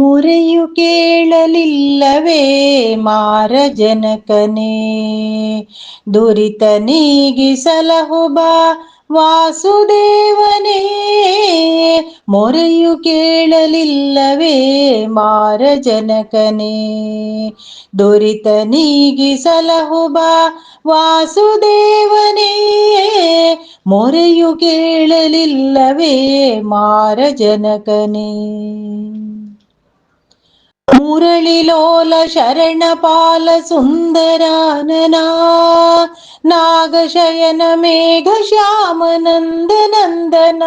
ಮುರೆಯು ಕೇಳಲಿಲ್ಲವೇ ಮಾರ ಜನಕನೇ ದುರಿತ ನೀಗಿಸಲಹು ಬಾ ವಾಸುದೇವನೇ. ಮೊರೆಯು ಕೇಳಲಿಲ್ಲವೇ ಮಾರ ಜನಕನೇ ದುರಿತ ನೀಗಿಸಲಹು ಬಾ ವಾಸುದೇವನೇ. ಮೊರೆಯು ಕೇಳಲಿಲ್ಲವೇ ಮಾರ ಜನಕನೇ முரளிலோல சரணபால சுந்தரானனா நாகசயன மேக ശ്യാമനന്ദ നന്ദന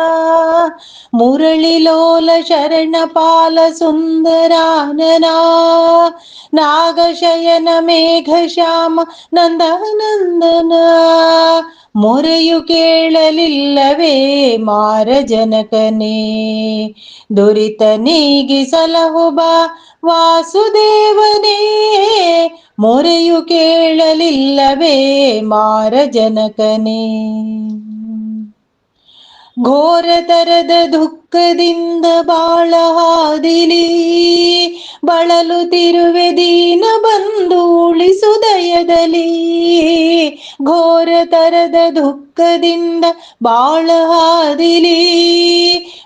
മുരളിലോല ശരണപാല സുന്ദരാനനാ നാഗശയന മേഘ ശ്യാമ നന്ദനന്ദന ಮೊರೆಯು ಕೇಳಲಿಲ್ಲವೇ ಮಾರ ಜನಕನೇ ದುರಿತ ನೀಗಿಸಲಹು ಬಾ ವಾಸುದೇವನೇ. ಮೊರೆಯು ಕೇಳಲಿಲ್ಲವೇ ಮಾರ ಜನಕನೇ ಘೋರ ತರದ ದುಃಖದಿಂದ ಬಾಳ ಹಾದಿಲಿ. ಬಳಲುತ್ತಿರುವೆ ದೀನ ಬಂದು ಉಳಿಸು ದಯದಲ್ಲಿ. ಘೋರ ತರದ ದುಃಖದಿಂದ ಬಾಳ ಹಾದಿಲಿ.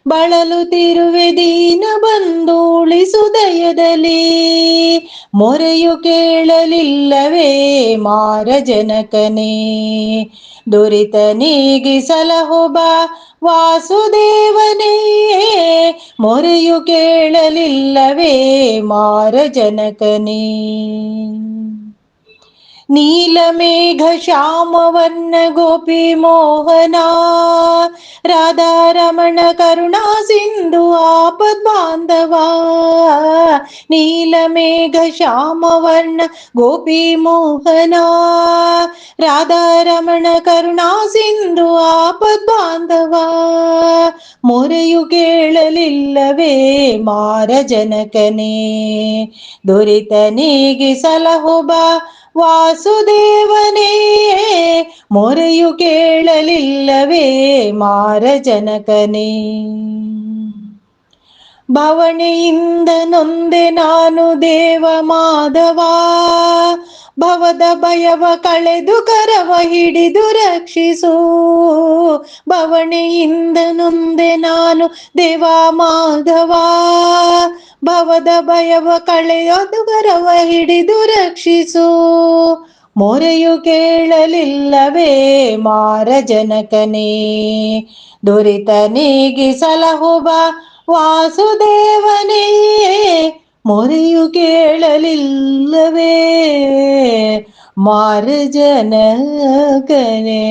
ಬಳಲುತ್ತಿರುವೆ ದೀನ ಬಂದು ಉಳಿಸು ದಯದಲ್ಲಿ ಮೊರೆಯು ಕೇಳಲಿಲ್ಲವೇ ಮಾರ ಜನಕನೇ ದುರಿತ ನೀಗಿಸಲಹೊಬ ವಾಸುದೇವನೇ ಮೊರೆಯು ಕೇಳಲಿಲ್ಲವೇ ಮಾರ ಜನಕನೇ ನೀಲಮೇಘ ಶ್ಯಾಮವರ್ಣ ಗೋಪಿ ಮೋಹನ ರಾಧಾರಮಣ ಕರುಣಾ ಸಿಂಧು ಆಪದ್ ಬಾಂಧವ ನೀಲಮೇಘ ಶ್ಯಾಮವರ್ಣ ಗೋಪಿ ಮೋಹನ ರಾಧಾರಮಣ ಕರುಣಾ ಸಿಂಧು ಆಪದ್ ಬಾಂಧವ ಮೊರೆಯು ಕೇಳಲಿಲ್ಲವೇ ಮಾರ ಜನಕನೇ ದುರಿತ ನೀಗಿಸಲಹು ಬಾ ವಾಸುದೇವನೇ ಮೊರೆಯು ಕೇಳಲಿಲ್ಲವೇ ಮಾರ ಜನಕನೇ ಭವಣೆಯಿಂದ ನೊಂದೆ ನಾನು ದೇವ ಮಾಧವ. ಭವದ ಭಯವ ಕಳೆದು ಕರವ ಹಿಡಿದು ರಕ್ಷಿಸು. ಭವಣೆಯಿಂದ ನೊಂದೆ ನಾನು ದೇವ ಮಾಧವ. ಭವದ ಭಯವ ಕಳೆಯೋದು ಕರವ ಹಿಡಿದು ರಕ್ಷಿಸು. ಮೊರೆಯು ಕೇಳಲಿಲ್ಲವೇ ಮಾರ ಜನಕನೇ ದುರಿತ ನೀಗಿಸಲಹುಬ ವಾಸುದೇವನೇ ಮೊರೆಯು ಕೇಳಲಿಲ್ಲವೇ ಮಾರ ಜನಕನೇ